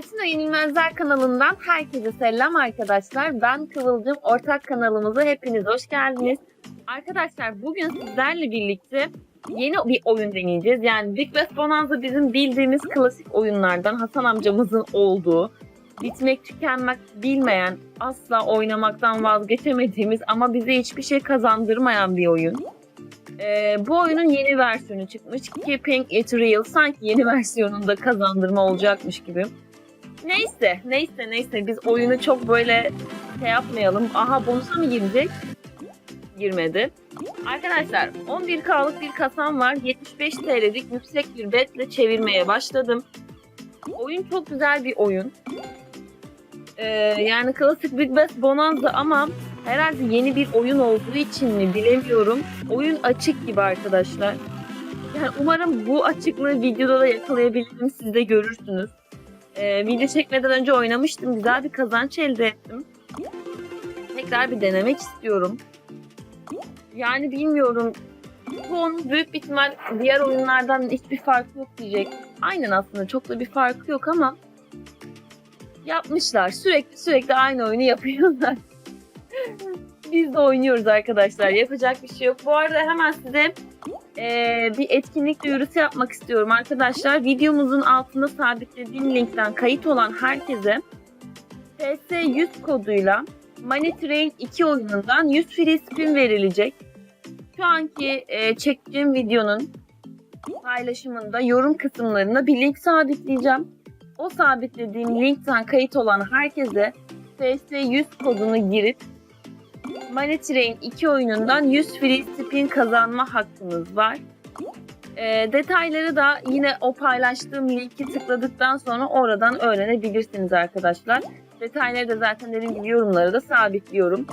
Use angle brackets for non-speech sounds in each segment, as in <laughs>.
Kasino Yenilmezler kanalından herkese selam arkadaşlar. Ben Kıvılcım. Ortak kanalımıza hepiniz hoş geldiniz. Arkadaşlar bugün sizlerle birlikte yeni bir oyun deneyeceğiz. Yani Big West Bonanza bizim bildiğimiz klasik oyunlardan Hasan amcamızın olduğu, bitmek tükenmek bilmeyen, asla oynamaktan vazgeçemediğimiz ama bize hiçbir şey kazandırmayan bir oyun. Ee, bu oyunun yeni versiyonu çıkmış. Keeping It Real. Sanki yeni <laughs> versiyonunda kazandırma olacakmış gibi. Neyse, neyse, neyse. Biz oyunu çok böyle şey yapmayalım. Aha bonusa mı girecek? Girmedi. Arkadaşlar 11K'lık bir kasam var. 75 TL'lik yüksek bir betle çevirmeye başladım. Oyun çok güzel bir oyun. Ee, yani klasik Big Bass Bonanza ama herhalde yeni bir oyun olduğu için mi bilemiyorum. Oyun açık gibi arkadaşlar. Yani umarım bu açıklığı videoda da yakalayabilirim. Siz de görürsünüz. Ee, video çekmeden önce oynamıştım. Güzel bir kazanç elde ettim. Tekrar bir denemek istiyorum. Yani bilmiyorum. Bu onun büyük bir ihtimal diğer oyunlardan hiçbir farkı yok diyecek. Aynen aslında çok da bir farkı yok ama yapmışlar. Sürekli sürekli aynı oyunu yapıyorlar. <laughs> Biz de oynuyoruz arkadaşlar. Yapacak bir şey yok. Bu arada hemen size eee, bir etkinlik duyurusu yapmak istiyorum arkadaşlar. Videomuzun altında sabitlediğim linkten kayıt olan herkese PS100 koduyla Money Train 2 oyunundan 100 free spin verilecek. Şu anki eee, çektiğim videonun paylaşımında yorum kısımlarına bir link sabitleyeceğim. O sabitlediğim linkten kayıt olan herkese PS100 kodunu girip Money Train 2 oyunundan 100 free spin kazanma hakkınız var. Ee, detayları da yine o paylaştığım linki tıkladıktan sonra oradan öğrenebilirsiniz arkadaşlar. Detayları da zaten dediğim gibi yorumlara da sabitliyorum.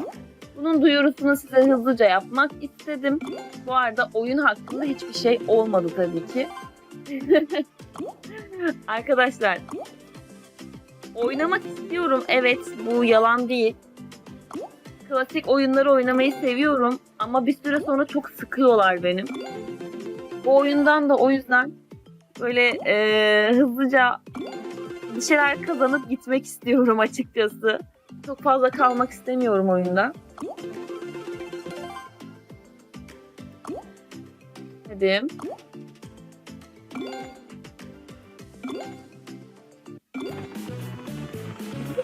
Bunun duyurusunu size hızlıca yapmak istedim. Bu arada oyun hakkında hiçbir şey olmadı tabii ki. <laughs> arkadaşlar oynamak istiyorum. Evet bu yalan değil klasik oyunları oynamayı seviyorum ama bir süre sonra çok sıkıyorlar benim. Bu oyundan da o yüzden böyle eee, hızlıca bir şeyler kazanıp gitmek istiyorum açıkçası. Çok fazla kalmak istemiyorum oyunda.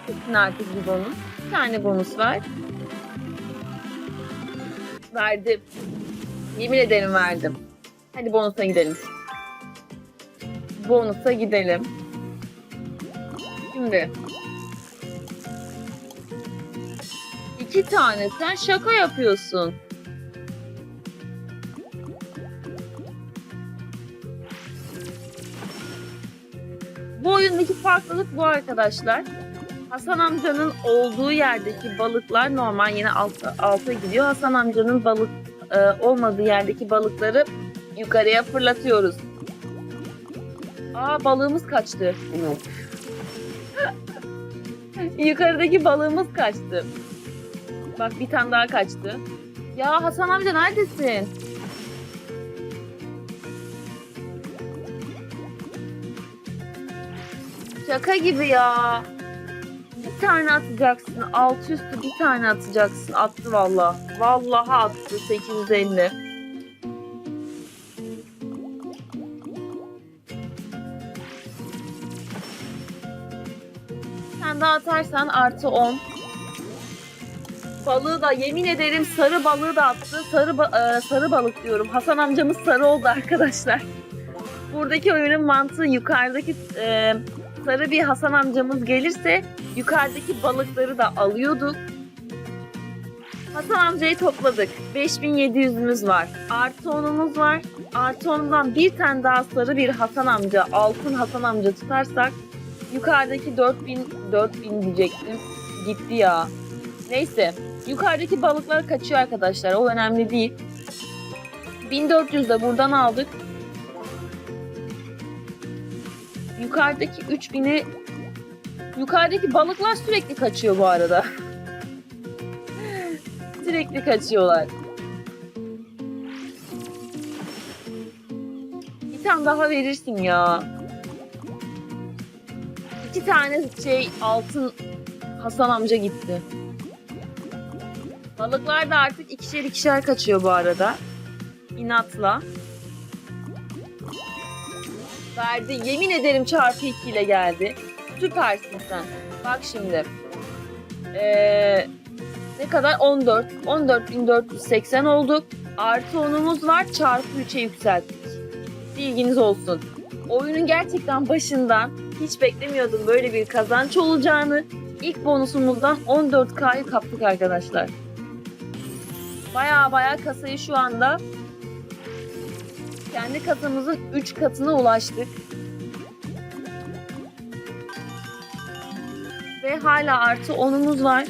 Gitsin artık bir bonus. Bir tane bonus var. Verdim. Yemin ederim verdim. Hadi bonusa gidelim. Bonusa gidelim. Şimdi. İki tane. Sen şaka yapıyorsun. Bu oyundaki farklılık bu arkadaşlar. Hasan amcanın olduğu yerdeki balıklar normal yine alta, alta gidiyor. Hasan amcanın balık e, olmadığı yerdeki balıkları yukarıya fırlatıyoruz. Aa balığımız kaçtı. <laughs> Yukarıdaki balığımız kaçtı. Bak bir tane daha kaçtı. Ya Hasan amca neredesin? Şaka gibi ya. Tane atacaksın. Alt üstü bir tane atacaksın. Attı valla. Vallahi attı 850. Sen daha atarsan artı 10. Balığı da yemin ederim sarı balığı da attı. Sarı ba- e, sarı balık diyorum. Hasan amcamız sarı oldu arkadaşlar. Buradaki oyunun mantığı yukarıdaki e, sarı bir Hasan amcamız gelirse yukarıdaki balıkları da alıyorduk. Hasan amcayı topladık. 5700'ümüz var. Artı 10'umuz var. Artı 10'dan bir tane daha sarı bir Hasan amca, altın Hasan amca tutarsak yukarıdaki 4000 4000 diyecektim. Gitti ya. Neyse. Yukarıdaki balıklar kaçıyor arkadaşlar. O önemli değil. 1400 de buradan aldık. Yukarıdaki 3000'i yukarıdaki balıklar sürekli kaçıyor bu arada. <laughs> sürekli kaçıyorlar. Bir tane daha verirsin ya. İki tane şey altın Hasan amca gitti. Balıklar da artık ikişer ikişer kaçıyor bu arada. İnatla. Verdi. Yemin ederim çarpı 2 ile geldi. Süpersin sen. Bak şimdi. Ee, ne kadar? 14. 14.480 olduk. Artı 10'umuz var. Çarpı 3'e yükselttik. Bilginiz olsun. Oyunun gerçekten başından hiç beklemiyordum böyle bir kazanç olacağını. İlk bonusumuzdan 14K'yı kaptık arkadaşlar. Baya baya kasayı şu anda kendi kasamızın 3 katına ulaştık. Ve hala artı 10'umuz var.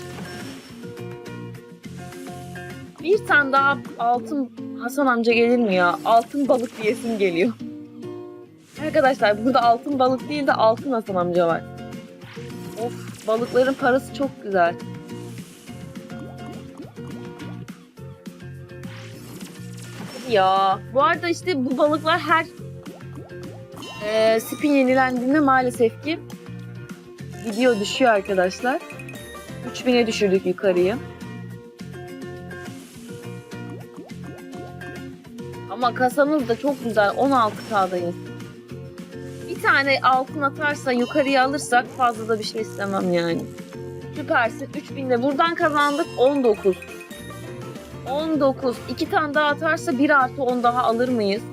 Bir tane daha altın Hasan amca gelir mi ya? Altın balık diyesim geliyor. Arkadaşlar burada altın balık değil de altın Hasan amca var. Of balıkların parası çok güzel. Ya bu arada işte bu balıklar her e, spin yenilendiğinde maalesef ki gidiyor düşüyor arkadaşlar. 3000'e düşürdük yukarıyı. Ama kasamız da çok güzel. 16K'dayız. Bir tane altın atarsa yukarıya alırsak fazla da bir şey istemem yani. Süpersin. 3000'de buradan kazandık. 19. 19. İki tane daha atarsa 1 artı 10 daha alır mıyız?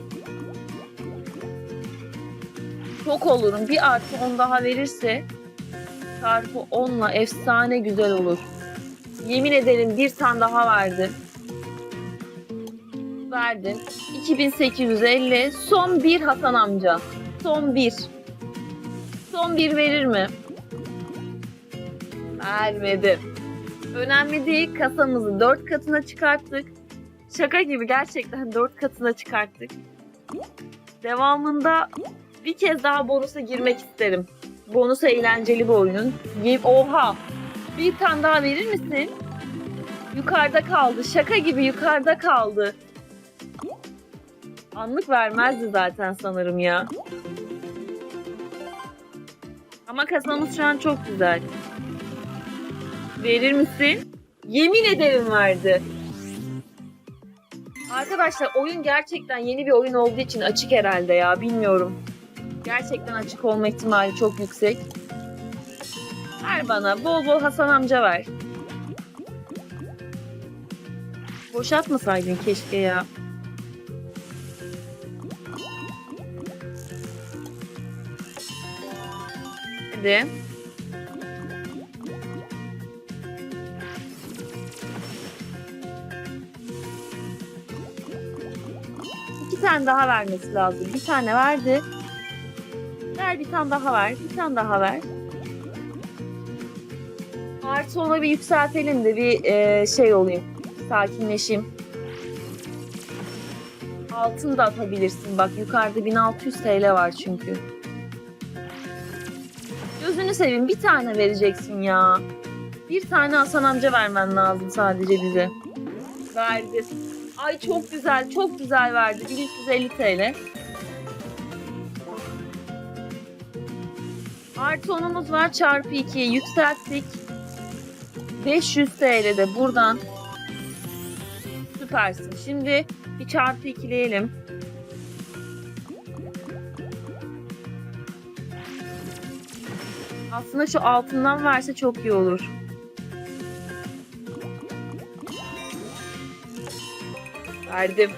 Çok olurum. 1 artı 10 daha verirse çarpı 10'la efsane güzel olur. Yemin ederim bir tane daha verdi. Verdin. 2850. Son bir Hasan amca. Son bir. Son bir verir mi? Vermedi. Önemli değil. Kasamızı dört katına çıkarttık. Şaka gibi gerçekten dört katına çıkarttık. Devamında bir kez daha bonusa girmek isterim. Bonus eğlenceli bir oyunun. Oha! Bir tane daha verir misin? Yukarıda kaldı. Şaka gibi yukarıda kaldı. Anlık vermezdi zaten sanırım ya. Ama kasamız şu an çok güzel. Verir misin? Yemin ederim verdi. Arkadaşlar oyun gerçekten yeni bir oyun olduğu için açık herhalde ya bilmiyorum. Gerçekten açık olma ihtimali çok yüksek. Ver bana bol bol Hasan amca ver. Boşaltmasaydın keşke ya. Hadi. Tane daha vermesi lazım. Bir tane verdi. Ver bir tane daha ver. Bir tane daha ver. Artı ona bir yükseltelim de bir e, şey olayım. Sakinleşeyim. Altın da atabilirsin. Bak yukarıda 1600 TL var çünkü. Gözünü seveyim bir tane vereceksin ya. Bir tane Hasan amca vermen lazım sadece bize. Verdi. Ay çok güzel, çok güzel verdi. 1350 TL. Artı onumuz var çarpı 2'ye yükselttik. 500 TL de buradan. Süpersin. Şimdi bir çarpı ikileyelim. Aslında şu altından verse çok iyi olur. Verdim.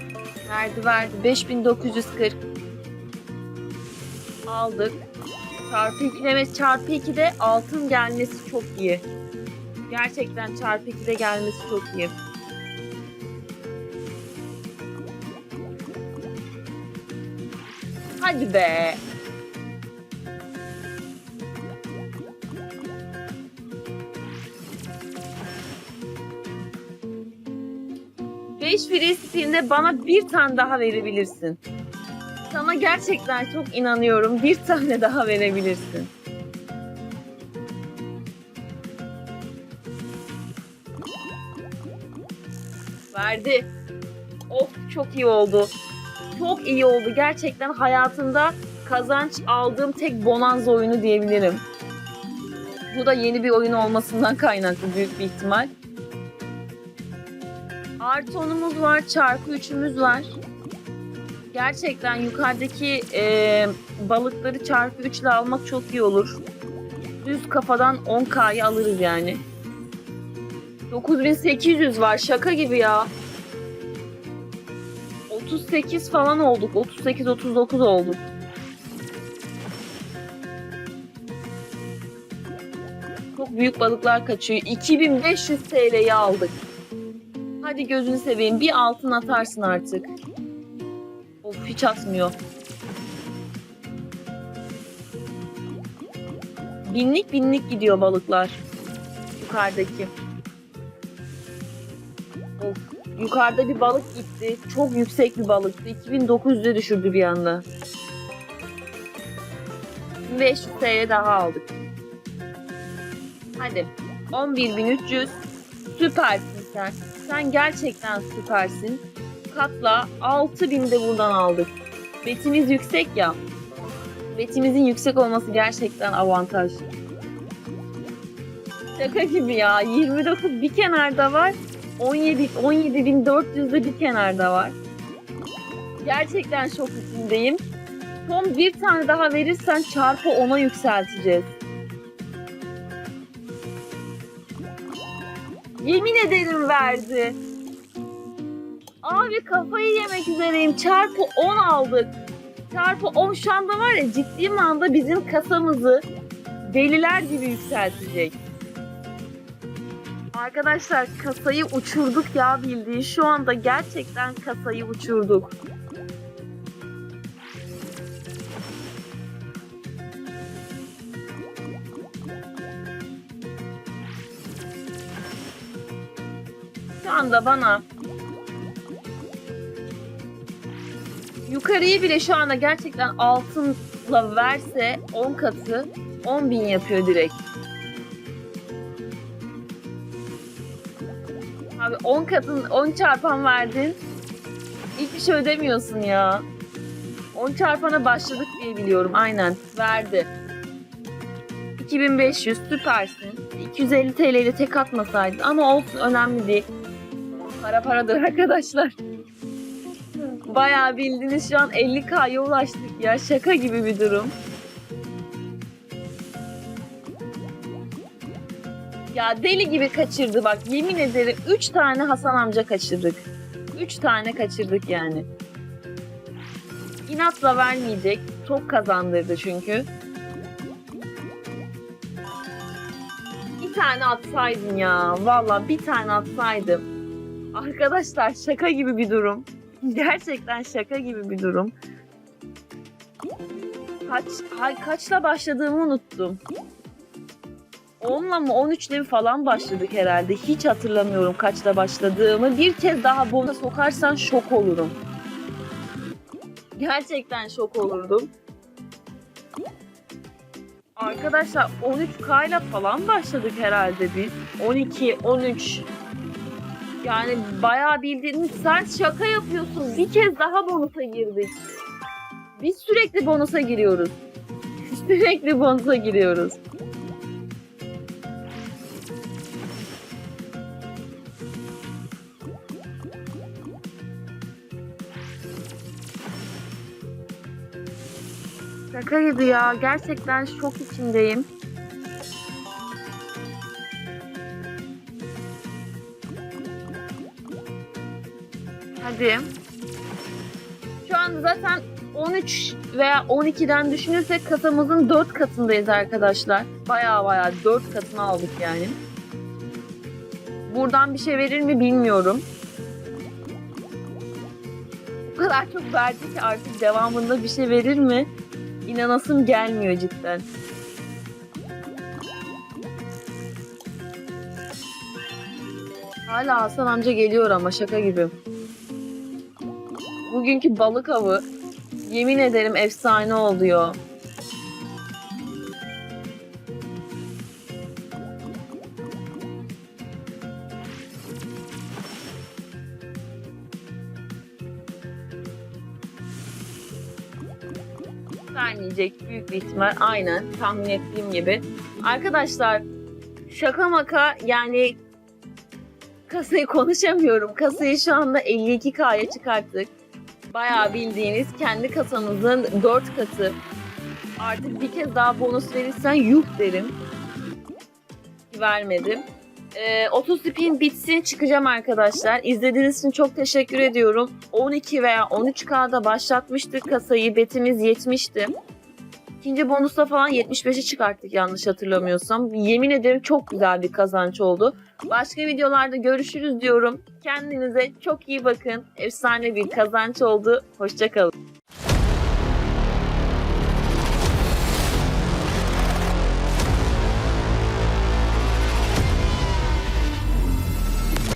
Verdi verdi. 5940. Aldık. Çarpı 2 demek çarpı 2'de altın gelmesi çok iyi. Gerçekten çarpı 2'de gelmesi çok iyi. Hadi be. Beş free spin'de bana bir tane daha verebilirsin. Sana gerçekten çok inanıyorum. Bir tane daha verebilirsin. Verdi. Of çok iyi oldu. Çok iyi oldu. Gerçekten hayatımda kazanç aldığım tek bonanza oyunu diyebilirim. Bu da yeni bir oyun olmasından kaynaklı büyük bir ihtimal. Artı onumuz var, çarpı üçümüz var. Gerçekten yukarıdaki e, balıkları çarpı üçle almak çok iyi olur. Düz kafadan 10k'yı alırız yani. 9800 var şaka gibi ya. 38 falan olduk. 38-39 olduk. Çok büyük balıklar kaçıyor. 2500 TL'yi aldık. Hadi gözünü seveyim. Bir altın atarsın artık. Of hiç atmıyor. Binlik binlik gidiyor balıklar. Yukarıdaki. Of. Yukarıda bir balık gitti. Çok yüksek bir balıktı. 2900'e düşürdü bir anda. 500 TL daha aldık. Hadi. 11300. Süpersin sen. Sen gerçekten süpersin. Katla 6000 de buradan aldık. Betimiz yüksek ya. Betimizin yüksek olması gerçekten avantaj. Şaka gibi ya. 29 bir kenarda var. 17 17.400'de bir kenarda var. Gerçekten çok içindeyim. Son bir tane daha verirsen çarpı 10'a yükselteceğiz. Yemin ederim verdi. Abi kafayı yemek üzereyim. Çarpı 10 aldık. Çarpı 10 şu anda var ya ciddi manada bizim kasamızı deliler gibi yükseltecek. Arkadaşlar kasayı uçurduk ya bildiğin. Şu anda gerçekten kasayı uçurduk. Anda bana yukarıyı bile şu anda gerçekten altınla verse 10 katı 10 bin yapıyor direkt. Abi 10 katın 10 çarpan verdin. Hiçbir şey ödemiyorsun ya. 10 çarpana başladık diye biliyorum. Aynen. Verdi. 2500 süpersin. 250 TL ile tek atmasaydın ama olsun önemli değil. Para paradır arkadaşlar. Bayağı bildiğiniz şu an 50k'ya ulaştık ya. Şaka gibi bir durum. Ya deli gibi kaçırdı bak yemin ederim 3 tane Hasan amca kaçırdık. 3 tane kaçırdık yani. İnatla vermeyecek. Çok kazandırdı çünkü. Bir tane atsaydın ya. Valla bir tane atsaydım. Arkadaşlar şaka gibi bir durum. Gerçekten şaka gibi bir durum. Kaç, hay, kaçla başladığımı unuttum. 10'la mı 13'le mi falan başladık herhalde. Hiç hatırlamıyorum kaçta başladığımı. Bir kez daha bonusa sokarsan şok olurum. Gerçekten şok olurdum. Arkadaşlar 13K ile falan başladık herhalde biz. 12, 13. Yani bayağı bildiğiniz sen şaka yapıyorsun. Bir kez daha bonusa girdik. Biz sürekli bonusa giriyoruz. <laughs> Sürekli bonusa giriyoruz. Şaka gibi ya. Gerçekten şok içindeyim. Hadi. Şu an zaten 13 veya 12'den düşünürsek kasamızın 4 katındayız arkadaşlar. Baya baya 4 katını aldık yani. Buradan bir şey verir mi bilmiyorum. O kadar çok verdi ki artık devamında bir şey verir mi? İnanasım gelmiyor cidden. Hala Hasan amca geliyor ama şaka gibi. Bugünkü balık avı yemin ederim efsane oluyor. vermeyecek büyük bir ihtimal. Aynen tahmin ettiğim gibi. Arkadaşlar şaka maka yani kasayı konuşamıyorum. Kasayı şu anda 52K'ya çıkarttık. Bayağı bildiğiniz kendi kasamızın 4 katı. Artık bir kez daha bonus verirsen yuh derim. Vermedim. Ee, 30 spin bitsin çıkacağım arkadaşlar. İzlediğiniz için çok teşekkür ediyorum. 12 veya 13K'da başlatmıştık kasayı. Betimiz 70'ti. İkinci bonusta falan 75'i çıkarttık yanlış hatırlamıyorsam. Yemin ederim çok güzel bir kazanç oldu. Başka videolarda görüşürüz diyorum. Kendinize çok iyi bakın. Efsane bir kazanç oldu. Hoşçakalın.